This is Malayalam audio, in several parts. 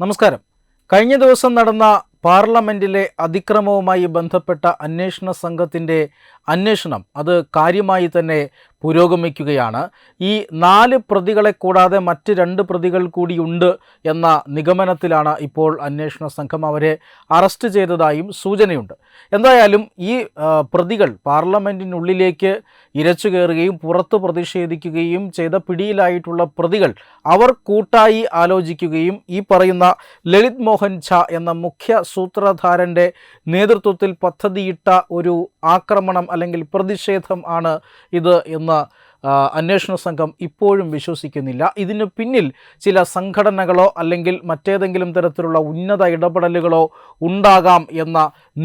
നമസ്കാരം. കഴിഞ്ഞ ദിവസം നടന്ന പാർലമെന്റിലെ അതിക്രമവുമായി ബന്ധപ്പെട്ട അന്വേഷണ സംഘത്തിന്റെ അന്വേഷണം അത് കാര്യമായി തന്നെ പുരോഗമിക്കുകയാണ്. ഈ നാല് പ്രതികളെ കൂടാതെ മറ്റ് രണ്ട് പ്രതികൾ കൂടിയുണ്ട് എന്ന നിഗമനത്തിലാണ് ഇപ്പോൾ അന്വേഷണ സംഘം അവരെ അറസ്റ്റ് ചെയ്തതായും സൂചനയുണ്ട്. എന്തായാലും ഈ പ്രതികൾ പാർലമെന്റിനുള്ളിലേക്ക് ഇരച്ചു കയറുകയും പുറത്ത് പ്രതിഷേധിക്കുകയും ചെയ്ത പിടിയിലായിട്ടുള്ള പ്രതികൾ അവർ കൂട്ടായി ആലോചിക്കുകയും ഈ പറയുന്ന ലളിത് മോഹൻ ഝാ എന്ന മുഖ്യ സൂത്രധാരന്റെ നേതൃത്വത്തിൽ പദ്ധതിയിട്ട ഒരു ആക്രമണം അല്ലെങ്കിൽ പ്രതിഷേധം ആണ് ഇത് എന്ന് അന്വേഷണ സംഘം ഇപ്പോഴും വിശ്വസിക്കുന്നില്ല. ഇതിന് പിന്നിൽ ചില സംഘടനകളോ അല്ലെങ്കിൽ മറ്റേതെങ്കിലും തരത്തിലുള്ള ഉന്നത ഇടപെടലുകളോ ഉണ്ടാകാം എന്ന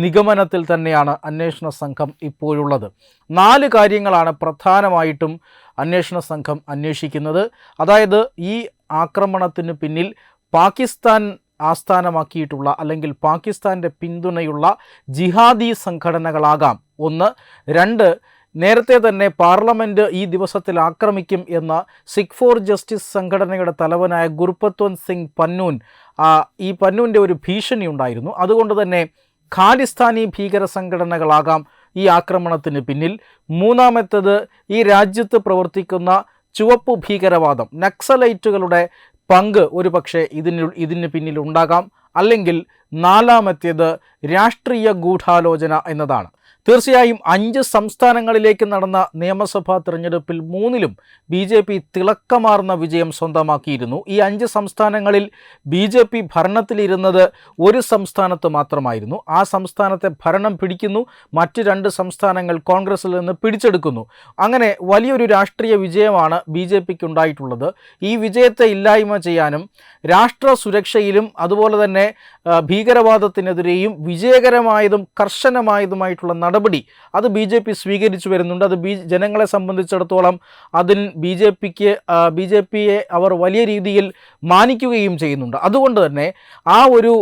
നിഗമനത്തിൽ തന്നെയാണ് അന്വേഷണ സംഘം ഇപ്പോഴുള്ളത്. നാല് കാര്യങ്ങളാണ് പ്രധാനമായിട്ടും അന്വേഷണ സംഘം അന്വേഷിക്കുന്നത്. അതായത് ഈ ആക്രമണത്തിന് പിന്നിൽ പാകിസ്ഥാൻ ആസ്ഥാനമാക്കിയിട്ടുള്ള അല്ലെങ്കിൽ പാകിസ്ഥാന്റെ പിന്തുണയുള്ള ജിഹാദി സംഘടനകളാകാം. ഒന്ന്. രണ്ട്. നേരത്തെ തന്നെ പാർലമെന്റ് ഈ ദിവസത്തിൽ ആക്രമിക്കും എന്ന സിഖ് ഫോർ ജസ്റ്റിസ് സംഘടനയുടെ തലവനായ ഗുർപത്വൻ സിംഗ് പന്നൂൻ ഈ പന്നൂന്റെ ഒരു ഭീഷണി ഉണ്ടായിരുന്നു. അതുകൊണ്ട് തന്നെ ഖാലിസ്ഥാനി ഭീകര സംഘടനകളാകാം ഈ ആക്രമണത്തിന് പിന്നിൽ. മൂന്നാമത്തേത് ഈ രാജ്യത്ത് പ്രവർത്തിക്കുന്ന ചുവപ്പ് ഭീകരവാദം നക്സലൈറ്റുകളുടെ പങ്ക് ഒരു പക്ഷേ ഇതിന് ഇതിന് പിന്നിൽ ഉണ്ടാകാം. അല്ലെങ്കിൽ നാലാമത്തേത് രാഷ്ട്രീയ ഗൂഢാലോചന എന്നതാണ്. തീർച്ചയായും അഞ്ച് സംസ്ഥാനങ്ങളിലേക്ക് നടന്ന നിയമസഭാ തിരഞ്ഞെടുപ്പിൽ മൂന്നിലും ബി ജെ പി തിളക്കമാർന്ന വിജയം സ്വന്തമാക്കിയിരുന്നു. ഈ അഞ്ച് സംസ്ഥാനങ്ങളിൽ ബി ജെ പി ഭരണത്തിലിരുന്നത് ഒരു സംസ്ഥാനത്ത് മാത്രമായിരുന്നു. ആ സംസ്ഥാനത്തെ ഭരണം പിടിക്കുന്നു മറ്റ് രണ്ട് സംസ്ഥാനങ്ങൾ കോൺഗ്രസിൽ നിന്ന് പിടിച്ചെടുക്കുന്നു. അങ്ങനെ വലിയൊരു രാഷ്ട്രീയ വിജയമാണ് ബി ജെ പിക്ക് ഉണ്ടായിട്ടുള്ളത് ഈ വിജയത്തെ ഇല്ലായ്മ ചെയ്യാനും രാഷ്ട്ര സുരക്ഷയിലും അതുപോലെ തന്നെ ഭീകരവാദത്തിനെതിരെയും വിജയകരമായതും കർശനമായതുമായിട്ടുള്ള നടപടി അത് ബി ജെ പി സ്വീകരിച്ചു വരുന്നുണ്ട്. അത് ബി ജനങ്ങളെ സംബന്ധിച്ചിടത്തോളം അതിൽ ബി ജെ പിക്ക് ബി ജെ പിയെ അവർ വലിയ രീതിയിൽ മാനിക്കുകയും ചെയ്യുന്നുണ്ട്. അതുകൊണ്ട് തന്നെ ആ ഒരു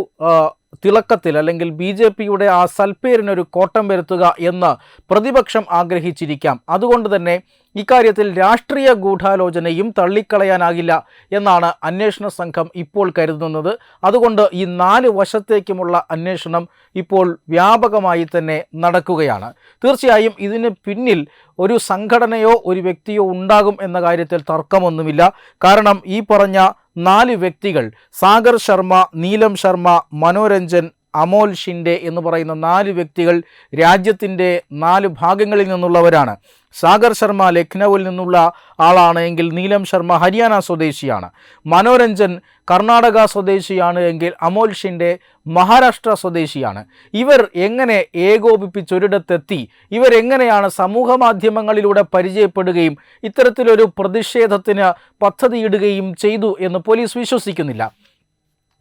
തിളക്കത്തിൽ അല്ലെങ്കിൽ ബി ജെ പിയുടെ ആ സൽപ്പേരിനൊരു കോട്ടം വരുത്തുക എന്ന് പ്രതിപക്ഷം ആഗ്രഹിച്ചിരിക്കാം. അതുകൊണ്ട് തന്നെ ഇക്കാര്യത്തിൽ രാഷ്ട്രീയ ഗൂഢാലോചനയും തള്ളിക്കളയാനാകില്ല എന്നാണ് അന്വേഷണ സംഘം ഇപ്പോൾ കരുതുന്നത്. അതുകൊണ്ട് ഈ നാല് വശത്തേക്കുമുള്ള അന്വേഷണം ഇപ്പോൾ വ്യാപകമായി തന്നെ നടക്കുകയാണ്. തീർച്ചയായും ഇതിന് പിന്നിൽ ഒരു സംഘടനയോ ഒരു വ്യക്തിയോ ഉണ്ടാകും എന്ന കാര്യത്തിൽ തർക്കമൊന്നുമില്ല. കാരണം ഈ പറഞ്ഞ നാല് വ്യക്തികൾ സാഗർ ശർമ്മ നീലം ശർമ്മ മനോരഞ്ജൻ അമോൽ ഷിൻഡെ എന്ന് പറയുന്ന നാല് വ്യക്തികൾ രാജ്യത്തിന്റെ നാല് ഭാഗങ്ങളിൽ നിന്നുള്ളവരാണ്. സാഗർ ശർമ്മ ലക്നൌവിൽ നിന്നുള്ള ആളാണ് എങ്കിൽ നീലം ശർമ്മ ഹരിയാന സ്വദേശിയാണ്. മനോരഞ്ജൻ കർണാടക സ്വദേശിയാണ് എങ്കിൽ അമോൽ ഷിൻഡെ മഹാരാഷ്ട്ര സ്വദേശിയാണ്. ഇവർ എങ്ങനെ ഏകോപിപ്പിച്ചൊരിടത്തെത്തി? ഇവരെങ്ങനെയാണ് സമൂഹ മാധ്യമങ്ങളിലൂടെ പരിചയപ്പെടുകയും ഇത്തരത്തിലൊരു പ്രതിഷേധത്തിന് പദ്ധതിയിടുകയും ചെയ്തു എന്ന് പോലീസ് വിശ്വസിക്കുന്നില്ല.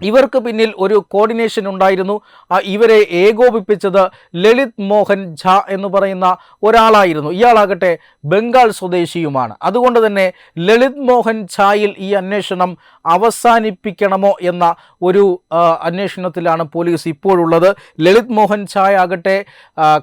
ഇവർക്ക് പിന്നിൽ ഒരു കോർഡിനേഷൻ ഉണ്ടായിരുന്നു. ഇവരെ ഏകോപിപ്പിച്ചത് ലളിത് മോഹൻ ഝാ എന്ന് പറയുന്ന ഒരാളായിരുന്നു. ഇയാളാകട്ടെ ബംഗാൾ സ്വദേശിയുമാണ്. അതുകൊണ്ട് തന്നെ ലളിത് മോഹൻ ഝായിൽ ഈ അന്വേഷണം അവസാനിപ്പിക്കണമോ എന്ന ഒരു അന്വേഷണത്തിലാണ് പോലീസ് ഇപ്പോഴുള്ളത്. ലളിത് മോഹൻ ഝായ ആകട്ടെ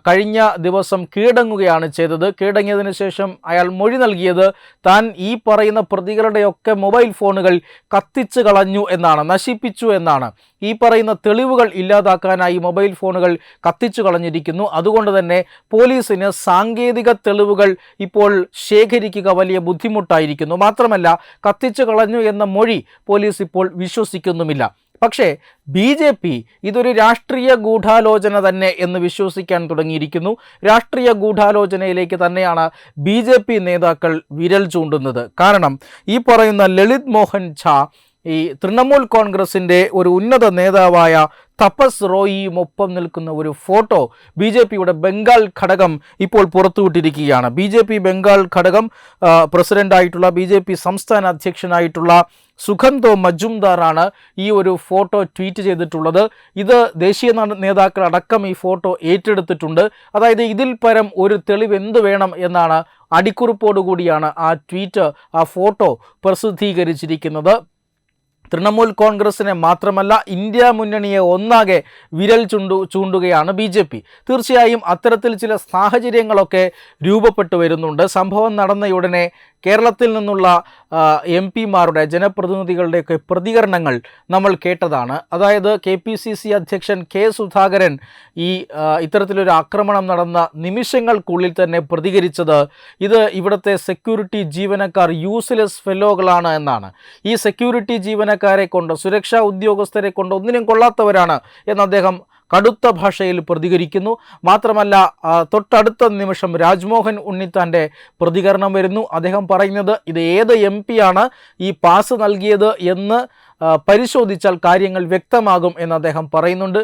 കഴിഞ്ഞ ദിവസം കീടങ്ങുകയാണ് ചെയ്തത്. കീഴടങ്ങിയതിനു ശേഷം അയാൾ മൊഴി നൽകിയത് താൻ ഈ പറയുന്ന പ്രതികളുടെയൊക്കെ മൊബൈൽ ഫോണുകൾ കത്തിച്ചു കളഞ്ഞു എന്നാണ്. നശിപ്പിച്ചു എന്നാണ്. ഈ പറയുന്ന തെളിവുകൾ ഇല്ലാതാക്കാനായി മൊബൈൽ ഫോണുകൾ കത്തിച്ചു കളഞ്ഞിരിക്കുന്നു. അതുകൊണ്ട് തന്നെ പോലീസിന് സാങ്കേതിക തെളിവുകൾ ഇപ്പോൾ ശേഖരിക്കുക വലിയ ബുദ്ധിമുട്ടായിരിക്കുന്നു. മാത്രമല്ല കത്തിച്ചു കളഞ്ഞു എന്ന മൊഴി പോലീസ് ഇപ്പോൾ വിശ്വസിക്കുന്നുമില്ല. പക്ഷേ ബി ജെ പി ഇതൊരു രാഷ്ട്രീയ ഗൂഢാലോചന തന്നെ എന്ന് വിശ്വസിക്കാൻ തുടങ്ങിയിരിക്കുന്നു. രാഷ്ട്രീയ ഗൂഢാലോചനയിലേക്ക് തന്നെയാണ് ബി ജെ പി നേതാക്കൾ വിരൽ ചൂണ്ടുന്നത്. കാരണം ഈ പറയുന്ന ലളിത് മോഹൻ ഝാ ഈ തൃണമൂൽ കോൺഗ്രസിന്റെ ഒരു ഉന്നത നേതാവായ തപസ് റോയിയും ഒപ്പം നിൽക്കുന്ന ഒരു ഫോട്ടോ ബി ജെ പിയുടെ ബംഗാൾ ഘടകം ഇപ്പോൾ പുറത്തുവിട്ടിരിക്കുകയാണ്. ബി ജെ പി ബംഗാൾ ഘടകം പ്രസിഡന്റായിട്ടുള്ള ബി ജെ പി സംസ്ഥാന അധ്യക്ഷനായിട്ടുള്ള സുഖന്തോ മജുംദാറാണ് ഈ ഒരു ഫോട്ടോ ട്വീറ്റ് ചെയ്തിട്ടുള്ളത്. ഇത് ദേശീയ നേതാക്കൾ അടക്കം ഈ ഫോട്ടോ ഏറ്റെടുത്തിട്ടുണ്ട്. അതായത് ഇതിൽ പരം ഒരു തെളിവ് എന്ത് വേണം എന്നാണ് അടിക്കുറിപ്പോടുകൂടിയാണ് ആ ട്വീറ്റ് ആ ഫോട്ടോ പ്രസിദ്ധീകരിച്ചിരിക്കുന്നത്. തൃണമൂൽ കോൺഗ്രസിനെ മാത്രമല്ല ഇന്ത്യ മുന്നണിയെ ഒന്നാകെ വിരൽ ചൂണ്ടു ചൂണ്ടുകയാണ് ബി ജെ പി. തീർച്ചയായും അത്തരത്തിൽ ചില സാഹചര്യങ്ങളൊക്കെ രൂപപ്പെട്ടു വരുന്നുണ്ട്. സംഭവം നടന്നയുടനെ കേരളത്തിൽ നിന്നുള്ള എം പിമാരുടെ ജനപ്രതിനിധികളുടെയൊക്കെ പ്രതികരണങ്ങൾ നമ്മൾ കേട്ടതാണ്. അതായത് കെ പി സി സി അധ്യക്ഷൻ കെ സുധാകരൻ ഈ ഇത്തരത്തിലൊരു ആക്രമണം നടന്ന നിമിഷങ്ങൾക്കുള്ളിൽ തന്നെ പ്രതികരിച്ചത് ഇത് ഇവിടുത്തെ സെക്യൂരിറ്റി ജീവനക്കാർ യൂസ്ലെസ് ഫെലോകളാണ് എന്നാണ്. ഈ സെക്യൂരിറ്റി ജീവനക്കാരെ കൊണ്ട് സുരക്ഷാ ഉദ്യോഗസ്ഥരെ കൊണ്ട് ഒന്നിനും കൊള്ളാത്തവരാണ് എന്ന് അദ്ദേഹം കടുത്ത ഭാഷയിൽ പ്രതികരിക്കുന്നു. മാത്രമല്ല തൊട്ടടുത്ത നിമിഷം രാജ്മോഹൻ ഉണ്ണിത്താന്റെ പ്രതികരണം വരുന്നു. അദ്ദേഹം പറയുന്നത് ഇത് ഏത് എം ആണ് ഈ പാസ് നൽകിയത് എന്ന് പരിശോധിച്ചാൽ കാര്യങ്ങൾ വ്യക്തമാകും എന്ന് അദ്ദേഹം പറയുന്നുണ്ട്.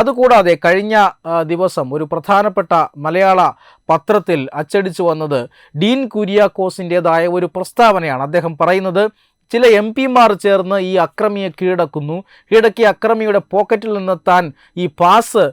അതുകൂടാതെ കഴിഞ്ഞ ദിവസം ഒരു പ്രധാനപ്പെട്ട മലയാള പത്രത്തിൽ അച്ചടിച്ചു വന്നത് ഡീൻ കുര്യാക്കോസിന്റെതായ ഒരു പ്രസ്താവനയാണ് അദ്ദേഹം പറയുന്നത്. ചില എം പിമാർ ചേർന്ന് ഈ അക്രമിയെ കീഴടക്കുന്നു. കീഴടക്കിയ അക്രമിയുടെ പോക്കറ്റിൽ നിന്ന് താൻ ഈ പാസ്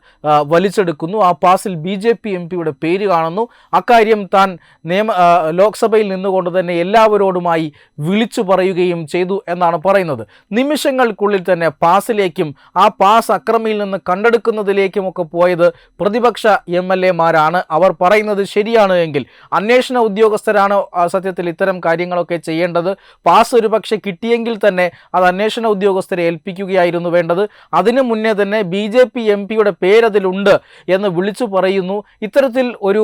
വലിച്ചെടുക്കുന്നു. ആ പാസിൽ ബി ജെ പി എം പിയുടെ പേര് കാണുന്നു. അക്കാര്യം താൻ നിയമ ലോക്സഭയിൽ നിന്നുകൊണ്ട് തന്നെ എല്ലാവരോടുമായി വിളിച്ചു പറയുകയും ചെയ്തു എന്നാണ് പറയുന്നത്. നിമിഷങ്ങൾക്കുള്ളിൽ തന്നെ പാസിലേക്കും ആ പാസ് അക്രമിയിൽ നിന്ന് കണ്ടെടുക്കുന്നതിലേക്കുമൊക്കെ പോയത് പ്രതിപക്ഷ എം എൽ എമാരാണ്. അവർ പറയുന്നത് ശരിയാണ് എങ്കിൽ അന്വേഷണ ഉദ്യോഗസ്ഥരാണ് സത്യത്തിൽ ഇത്തരം കാര്യങ്ങളൊക്കെ ചെയ്യേണ്ടത്. പാസ് ഒരു പക്ഷേ കിട്ടിയെങ്കിൽ തന്നെ അത് അന്വേഷണ ഉദ്യോഗസ്ഥരെ ഏൽപ്പിക്കുകയായിരുന്നു വേണ്ടത്. അതിനു മുന്നേ തന്നെ ബി ജെ പി എം പിയുടെ പേരതിലുണ്ട് എന്ന് വിളിച്ചു പറയുന്നു. ഇത്തരത്തിൽ ഒരു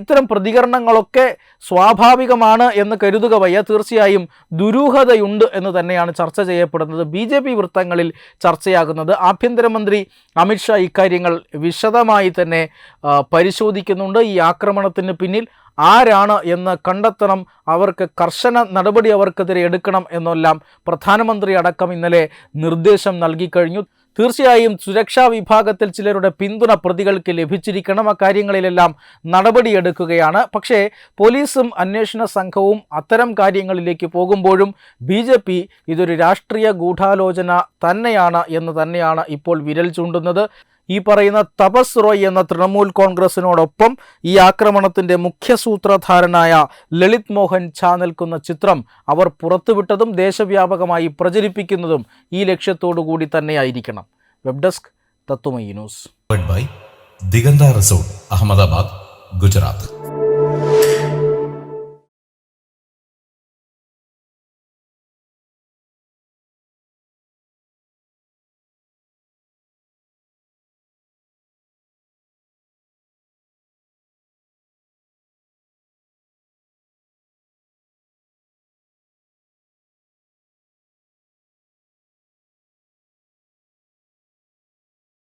ഇത്തരം പ്രതികരണങ്ങളൊക്കെ സ്വാഭാവികമാണ് എന്ന് കരുതുക വയ്യ. തീർച്ചയായും ദുരൂഹതയുണ്ട് എന്ന് തന്നെയാണ് ചർച്ച ചെയ്യപ്പെടുന്നത്. ബി ജെ പി വൃത്തങ്ങളിൽ ചർച്ചയാകുന്നത്. ആഭ്യന്തരമന്ത്രി അമിത്ഷാ ഇക്കാര്യങ്ങൾ വിശദമായി തന്നെ പരിശോധിക്കുന്നുണ്ട്. ഈ ആക്രമണത്തിന് പിന്നിൽ ആരാണ് എന്ന് കണ്ടെത്തണം. അവർക്ക് കർശന നടപടി അവർക്കെതിരെ എടുക്കണം എന്നെല്ലാം പ്രധാനമന്ത്രി അടക്കം ഇന്നലെ നിർദ്ദേശം നൽകിക്കഴിഞ്ഞു തീർച്ചയായും സുരക്ഷാ വിഭാഗത്തിൽ ചിലരുടെ പിന്തുണ പ്രതികൾക്ക് ലഭിച്ചിരിക്കണം. അക്കാര്യങ്ങളിലെല്ലാം നടപടിയെടുക്കുകയാണ് പക്ഷേ പോലീസും അന്വേഷണ സംഘവും അത്തരം കാര്യങ്ങളിലേക്ക് പോകുമ്പോഴും ബി ജെ പി ഇതൊരു രാഷ്ട്രീയ ഗൂഢാലോചന തന്നെയാണ് എന്ന് തന്നെയാണ് ഇപ്പോൾ വിരൽ ചൂണ്ടുന്നത്. ഈ പറയുന്ന തപസ് റോയ് എന്ന തൃണമൂൽ കോൺഗ്രസിനോടൊപ്പം ഈ ആക്രമണത്തിന്റെ മുഖ്യ സൂത്രധാരനായ ലളിത് മോഹൻ ഝാ നിൽക്കുന്ന ചിത്രം അവർ പുറത്തുവിട്ടതും ദേശവ്യാപകമായി പ്രചരിപ്പിക്കുന്നതും ഈ ലക്ഷ്യത്തോടു കൂടി തന്നെയായിരിക്കണം web desk Tatwamayi news by Diganta resort Ahmedabad Gujarat.